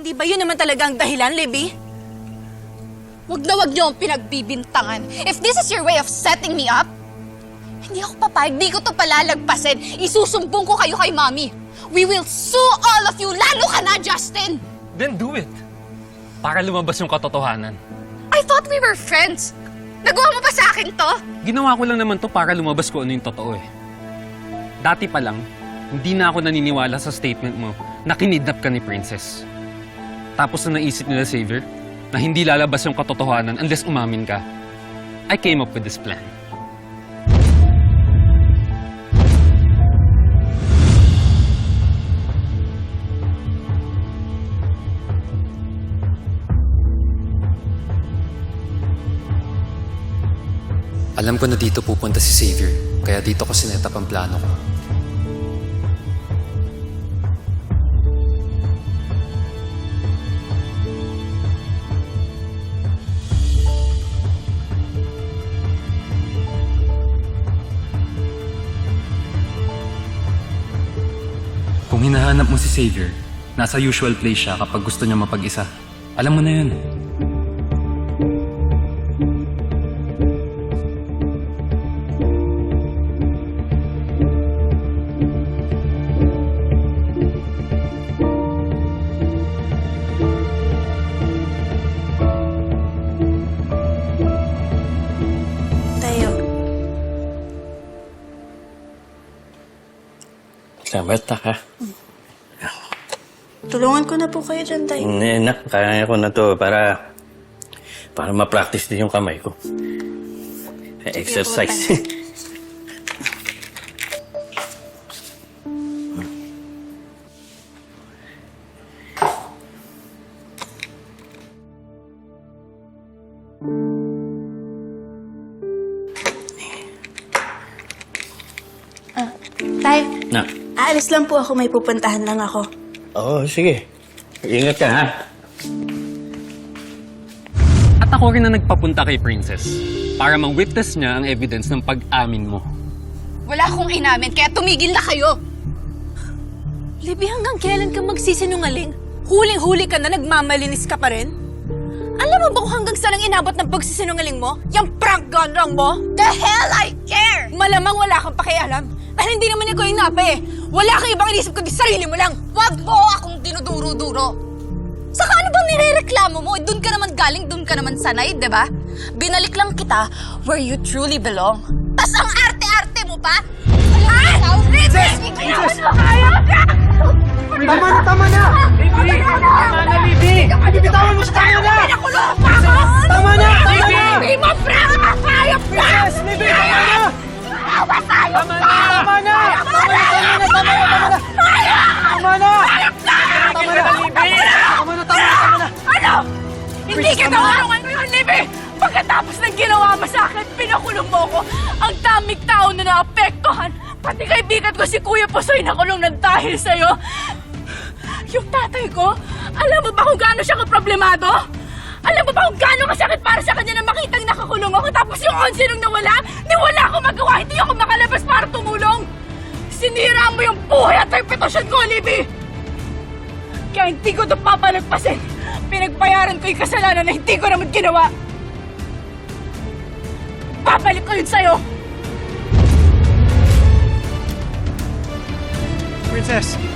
Hindi ba yun naman talaga ang dahilan, Libby? Huwag na wag niyo ang pinagbibintangan. If this is your way of setting me up, hindi ako papayag. Di ko to palalagpasin. Isusumbong ko kayo kay Mami. We will sue all of you. Lalo ka na, Justin! Then do it. Para lumabas yung katotohanan. I thought we were friends. Nagawa mo ba sa akin to? Ginawa ko lang naman to para lumabas ko ano yung totoo eh. Dati pa lang, hindi na ako naniniwala sa statement mo na kinidnap ka ni Princess. Tapos na naisip nila, Xavier, na hindi lalabas yung katotohanan unless umamin ka. I came up with this plan. Alam ko na dito pupunta si Xavier, kaya dito ko sinetap ang plano ko. Hinahanap mo si Xavier, nasa usual place siya kapag gusto niya mapag-isa. Alam mo na yun. Salamat ha. Tulungan ko na po kayo dyan, Tayo. Hindi, nak, kaya ko na to para para ma-practice din yung kamay ko. Exercise. Tay, na. Aalis lang po ako. May pupuntahan lang ako. Oo, sige. Ingat ka ha. At ako rin na nagpapunta kay Princess para ma-witness niya ang evidence ng pag-amin mo. Wala akong inamin, kaya tumigil na kayo. Libby, hanggang kailan ka magsisinungaling? Huling-huli ka na, nagmamalinis ka pa rin? Alam mo ba kung hanggang saan ang inabot ng pagsisinungaling mo? Yung prank gun lang mo? The hell I care! Malamang wala kang pakialam. Dahil hindi naman ikaw yung napa eh. Wala kang ibang inisip kundi sarili mo lang. Wag mo akong dinuduro-duro. Saka ano bang nirereklamo mo? Doon ka naman galing, doon ka naman sanay, di ba? Binalik lang kita where you truly belong. Tas ang arte-arte mo pa? Mo kaya ka! Tama na, tama na! Tama na, Libby! Ang daming tao na naapektuhan. Pati kaibigan ko si Kuya Pusoy nakulong ng dahil sa'yo. Yung tatay ko, alam mo ba kung gaano siya kaproblemado? Alam mo ba kung gaano kasakit para sa kanya na makitang nakakulong ako tapos yung onse nung nawala, ni wala akong magawa, hindi ako makalabas para tumulong. Sinira mo yung buhay at reputasyon ko, Libby! Kaya hindi ko ito papalagpasin. Pinagbayaran ko yung kasalanan na hindi ko naman ginawa. Babalik ko yun sa'yo. Princess!